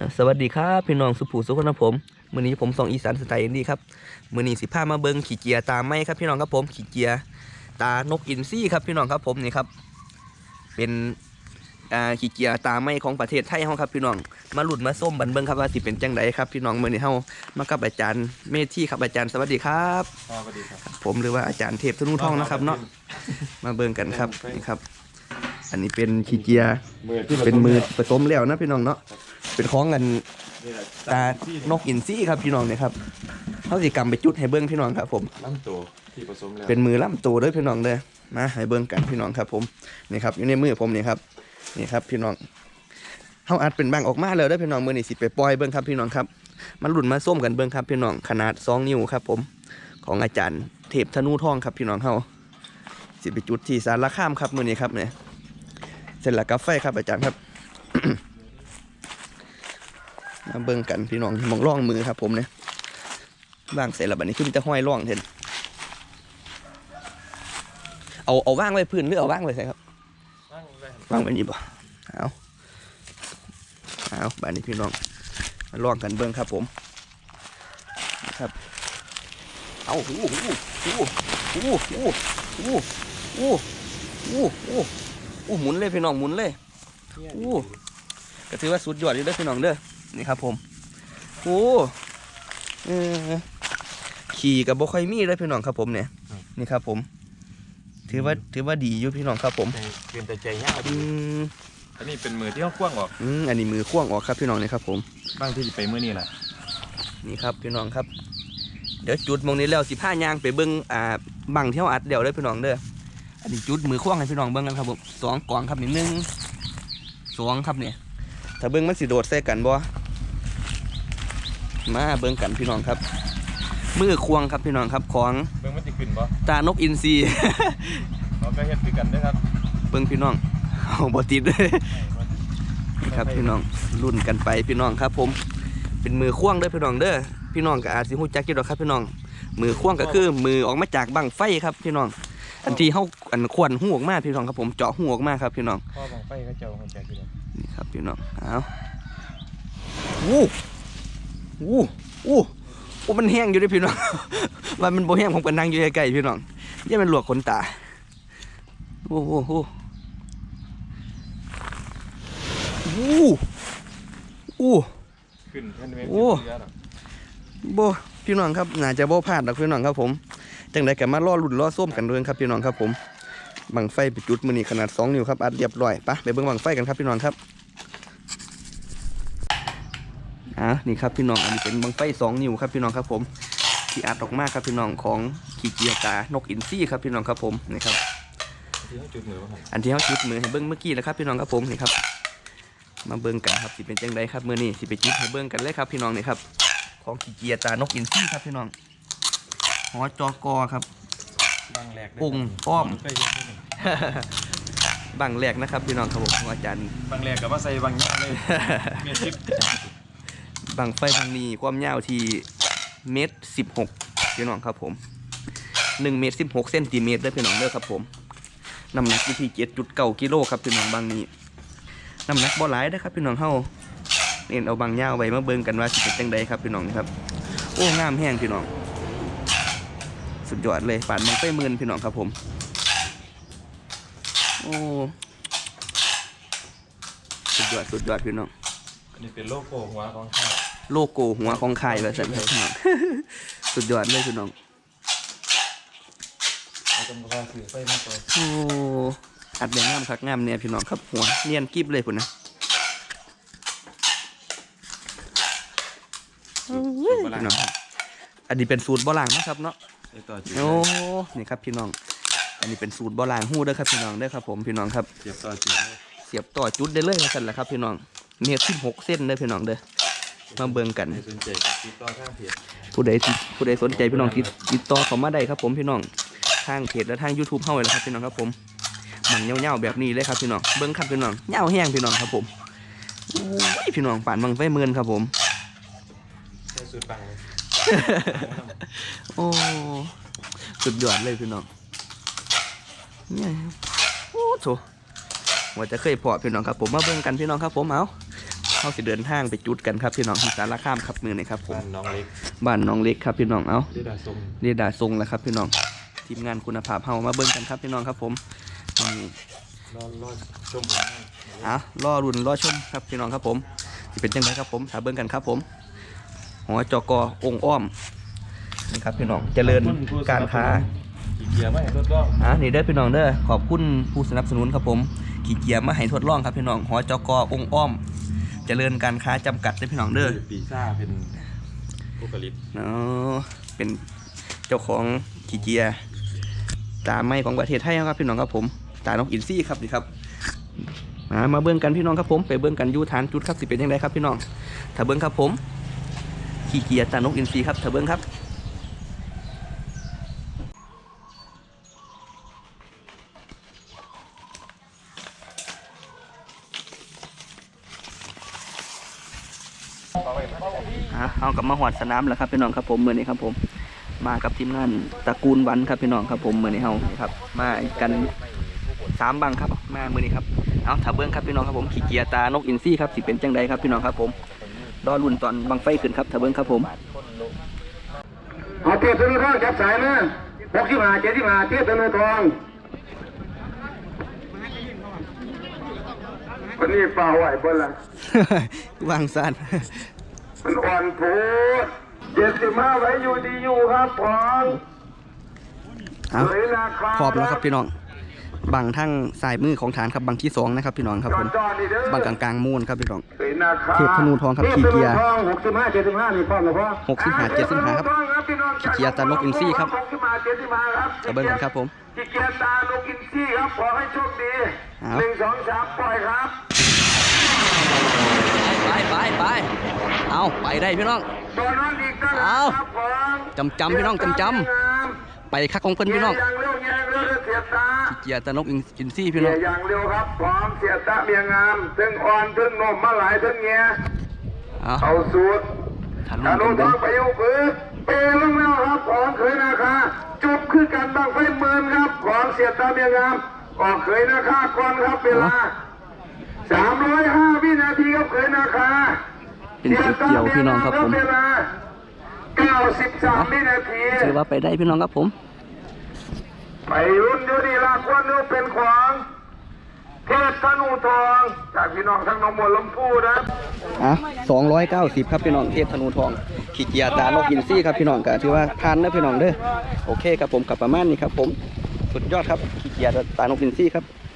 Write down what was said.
อ่าสวัสดีครับ พี่น้องสุภูสุขนะผมมื้อนี้ผมส่องอีสานสไตล์อินดี้ครับมื้อนี้สิพามาเบิ่งขี่เกียร์ตาไม้ครับพี่น้องครับผมขี่เกียร์ตานกอินทรีครับพี่น้องครับผมนี่ครับ เป็นอ่าขี่เกียร์ตาไม้ของประเทศไทยเฮาครับพี่น้องมาหลุดมาส้มบันเบิ่งครับว่าสิเป็นจังไดครับพี่น้องมื้อนี้เฮามากับอาจารย์เมธีครับอาจารย์สวัสดีครับสวัสดีครับผมหรือว่าอาจารย์เทพธนูทองนะครับเนาะมาเบิ่งกันครับนี่ครับ อันนี้เป็นขี่เกียร์มือที่เป็นมือผสมแล้วนะพี่น้องเนาะเป็นของกันนี่แหละตานกอินทรีครับพี่น้องเนี่ยครับเขาสิกรรมไปจุดให้เบิ้งพี่น้องครับ ผมน้ำตัวที่ผสมแล้วเป็นมือล่ำตัวเด้อพี่น้องเด้อมาให้เบิ้งกันพี่น้องครับ ผมนี่ครับอยู่ในมือผมนี่ครับนี่ครับพี่น้องเขาอัดเป็นบางออกมาแล้วเด้อพี่น้องมือนี่สิไปปล่อยเบิ้งครับพี่น้องครับ มันหลุดมาส้มกันเบิ้งครับพี่น้องขนาด2นิ้วครับ ผม ของอาจารย์เทพธนูทองครับพี่น้องเฮาสิไปจุดที่สารคามครับมือนี้ครับเนี่ย เสร็จแล้วกาแฟครับอาจารย์ครับ มาเบิ่งกันพี่น้องมองร่องมือครับ ผมเนี่ยว่างเสร็จแล้วบัดนี้คือมันจะห้อยร่องเห็นเอาเอาว่างไว้พื้นหรือเอาว่างไว้ใส่ครับนั่งเลยว่างไว้นี่บ่เอาเอาบัดนี้พี่น้องมาร่องกันเบิ่งครับ ผมนะครับเอาหูหูหูหูหูหูหูหู หูหูหมุนเลยพี่น้องหมุนเลยอู้ก็ถือว่าสุดยอดอยู่เด้อพี่น้องเด้อนี่ครับ ผมโอ้เออขี่กับบ่ค่อยมีเลยพี่น้องครับผมเนี่ยนี่ครับ ผม ถือว่าถือว่าดีอยู่พี่น้องครับ ผมใจเปลี่ยนแต่ใจยากอืมอันนี้เป็นมือที่เขากว้างออกอืมอันนี้มือข่วงออกครับพี่น้องนี่ครับ ผมบ้างที่จะไปมือนี่แหละนี่ครับพี่น้องครับ เดี๋ยวจุดหมองนี้แล้วสิผ้ายางไปเบิ้งอ่าบังที่เขาอัดเดี๋ยวเลยพี่น้องเด้อ อันนี้จุดมือข่วงให้พี่น้องเบิ้งกันครับผมสองกล่องครับนี่หนึ่งสองครับเนี่ยถ้าเบิ้งมันสิโดดใส่กันบ่มาเบิ้งกันพี่น้องครับ มือควงครับพี่น้องครับของเบิ่งมันจะขึ้นปะตานกอินทรีเราก็เฮ็ดคือกันนะครับเบิ้งพี่น้องเอาบ่ติดเลยนี่ครับพี่น้องรุ่นกันไปพี่น้องครับ ผม เป็นมือควงเด้อพี่น้องเด้อพี่น้องก็อาจสิฮู้จักอยู่ดอกครับพี่น้องมือควงก็คือมือออกมาจากบังไฟครับพี่น้อง อันที่เฮาอันควนหูออกมาพี่น้องครับผมเจาะหูออกมาครับพี่น้องพ่อบังไฟเขาเจ้าหัวใจกี่ดอกนี่ครับพี่น้องเอาวู้วู้วู้โอ้มันแห้งอยู่เด้วยพี่น้องว่ามันบ่แห้งผมก็นั่งอยู่ใกล้ๆพี่น้องอย่ามันลวกขนตาโอ้โหโอ้โหวู้วู้ขึ้นแค่นี้โอ้เยอะหรอกบ่พี่น้องครับน่าจะบ่พลาดดอกพี่น้องครับผม จังไดก็มารอลุ้นรอส้มกันด้วยครับพี่น้องครับผมบังไฟไปจุดมื้อนี้ขนาด2นิ้วครับอัดเรียบร้อยไปไปเบิ่งบังไฟกันครับพี่น้องครับอะนี่ครับพี่น้องอันนี้เป็นบังไฟ2นิ้วครับพี่น้องครับผมที่อัดออกมาครับพี่น้องของขี้เกียจตานกอินทรีครับพี่น้องครับผมนี่ครับที่เขาจุดมือวะครับอันที่เขาจุดมือให้เบิ้งเมื่อกี้นะครับพี่น้องครับผมนี่ครับ มาเบิ้งกันครับสิเป็นจังไดครับมือนี้สิไปจุดให้เบิ้งกันเลยครับพี่น้องนี่ครับของขี้เกียจตานกอินทรีครับพี่น้อง หอจอกอครับ บังแหลกได้องค์ป้อมใกล้ๆนิดหนึ่งบังแรกนะครับพี่น้องครับผมของอาจารย์ บังแหลกกับว่าใส่บังย่างเลยเมียชิปบังไฟบางนี้ความยาวที่เมตรสิบหกพี่น้องครับผมหนึ่งเมตรสิบหกเซนติเมตรเด้อพี่น้องเด้อครับผมน้ำหนักอยู่ที่เจ็ดจุดเก้ากิโลครับพี่น้องบางนี้น้ำหนักบ่หลายนะครับพี่น้องเฮาเน้นเอาบางยาวไว้มาเบิ่งกันว่าสิเป็นจังใดครับพี่น้องครับ โอ้งามแห้งพี่น้อง สุดยอดเลยป่านมันไปหมื่นพี่น้องครับผม โอ้สุดยอดสุดยอดพี่น้องอันนี้เป็นโลโก้หัวของข้าวโลโก้หัวของค่ายแบบนั้นครับพี่น้องสุดยอดเลยพี่น้องเราจะมาถือไฟมากกว่าโอ้อัดแบบงามคักงามเนี่ยพี่น้องครับหัวเนียนกิบเลยพุ่นนะพี่น้องอันนี้เป็นสูตรโบราณนะครับเนาะ ไอ้ต่อจุดโอ้นี่ครับพี่น้อง อันนี้เป็นสูตรโบราณหู้เด้อครับพี่น้องเด้อครับผมพี่น้องครับเสียบต่อจุดเลยเสียบต่อจุดได้เลยกันแหละครับพี่น้อง เมตรสิบหกเส้นเด้อพี่น้องเด้อ มาเบิ่งกันใครสนใจติดต่อทางเพจผู้ใดที่ผู้ใดสนใจพี่น้องติดติดต่อเข้ามาได้ครับผมพี่น้องทางเพจและทาง YouTube เฮาเลยนะครับพี่น้องครับผมหนังเงาๆแบบนี้เลยครับพี่น้องเบิ้งครับพี่น้องเงาแห้งพี่น้องครับผมโอ้ยพี่น้องป่านบังไฟเมินครับผม ใช้สูตรบังเลย โอ้สุดยอดเลยพี่น้องเนี่ยโอ้โถว่าจะเคยพอพี่น้องครับผมมาเบิ้งกันพี่น้องครับผมเอาเขาสิเดินทางไปจุดกันครับพี่น้องที่สารคามครับมือนี่ครับผมบ้านน้องเล็กบ้านน้องเล็กครับพี่น้องเอาเดดาทรงเรดาร์ทรงแล้วครับพี่น้องทีมงานคุณภาพเฮามาเบิ่งกันครับพี่น้องครับผมนี่รอรอชมผลงานอะรอรุ่นรอชมครับพี่น้องครับผมสิเป็นจังไดครับผมถาเบิ่งกันครับผมห อจกองค์อ้อมนี่ครับพี่น้องเจริญการค้าขี่เกียร์ไม่ทดลองอะนี่เด้อพี่น้องเด้อขอบคุณผู้สนับสนุนครับผมขี่เกียร์มาให้ทดลองครับพี่น้องหอจกองค์อ้อม เจริญการค้าจำกัดเด้อพี่น้องเด้อปีซ่าเป็นโอกาลิปเนาะเป็นเจ้าของขี่เกียร์ตาไม้ของประเทศไทยครับพี่น้องครับผมตานกอินซี่ครับนี่ครับมามาเบิ้งกันพี่น้องครับผม ไปเบิ้งกันอยูฐานจุดครับสิเป็นยังไงครับพี่น้อง ถ้าเบิ้งครับผม ขี่เกียร์ตานกอินซี่ครับเถ้าเบิ้งครับเอากลับมาหอดสนามแล้วครับพี่น้องครับผมเมื่อนี้ครับผม มากับทีมงานตระกูลวันครับพี่น้องครับผมเมื่อนี้เฮาครับมากันสามบังครับมาเมื่อนี้ครับเอาถ้าเบิ้งครับพี่น้องครับผมขี่เกียร์ตานกอินซี่ครับสิเป็นจังใดครับพี่น้องครับผม รอรุ่นตอนบังไฟขึ้นครับถ้าเบิ้งครับผมเอาเทียบธนูทองจับสายมาหกสิบห้าเจ็ดสิบห้าเทียบธนูทองวันนี้ฝ่าไหวเบิ่ละวางซ่านมันอ่อนโพูดเจ็ดสิบห้าไว้อยู่ดีอยู่ครับพองเอาเลยราคาขอบแล้วครับพี่น้อง บังทั้งสายมือของฐานครับบังที่สองนะครับพี่น้องครับผมจอดๆนี่เด้อบังกลางๆมูนครับพี่น้องเลยราคาเทียบธนูทองครับขี่เกียร์ทพธนูทองหกสิบห้าเจ็ดสิบห้านี่พร้อมแล้วพ่อหกสิบห้าเจ็ดสิบห้าครับขี่เกียร์ตานกอินทรีครับหกสิบห้าเจ็ดสิบห้าครับจะเบิ้งกันครับผมขี่เกียร์ตานกอินทรีครับขอให้โชคดีเอาหนึ่งสองสามปล่อยครับไปไปไปเอาไปได้พี่น้องตัวน้องอีกตั้งเอาครับผมจำจำพี่น้องจำจำไปคักของเพิ่นพี่น้อง เกียร์อย่างเร็วเกียร์อย่างเร็วเสียตาขี่เกียร์ตานกอินซี่พี่เกีน้ยองร์อย่างเร็วครับพร้อมเสียตาเมียงามถึงอ่อนถึงนมมาหลายถึงเงี้ยเอาเอาสูตรทันอรุ่นนุกันทเบิ้องงไปอยู่ปืนเปลงแล้วครับของเคยนาคาจุบคือกันบังไฟเมินครับของเสียตาเมียงามออกเคยนาคาก่อนครับเวลาสามร้อยห้าวินาทีครับเคยนาคาเป็นจุดเกี่ยวพี่น้องครับผมเวลาเก้าสิบสามวินาทีถือว่าไปได้พี่น้องครับผม ไปรุ่นเดียวดีลาควันเนื้อเป็นขวางเทศธนูทองจากพี่น้องทั้งน้องมวลำพูนะอะสองร้อยเก้าสิบครับพี่น้องเทพธนูทองขีดยาตานกอินซี่ครับพี่น้องก็ถือว่าทานนะพี่น้องเด้อโอเคครับผมกลับประมาณนี้ครับผมสุดยอดครับขีดยาตานกอินซี่ครับ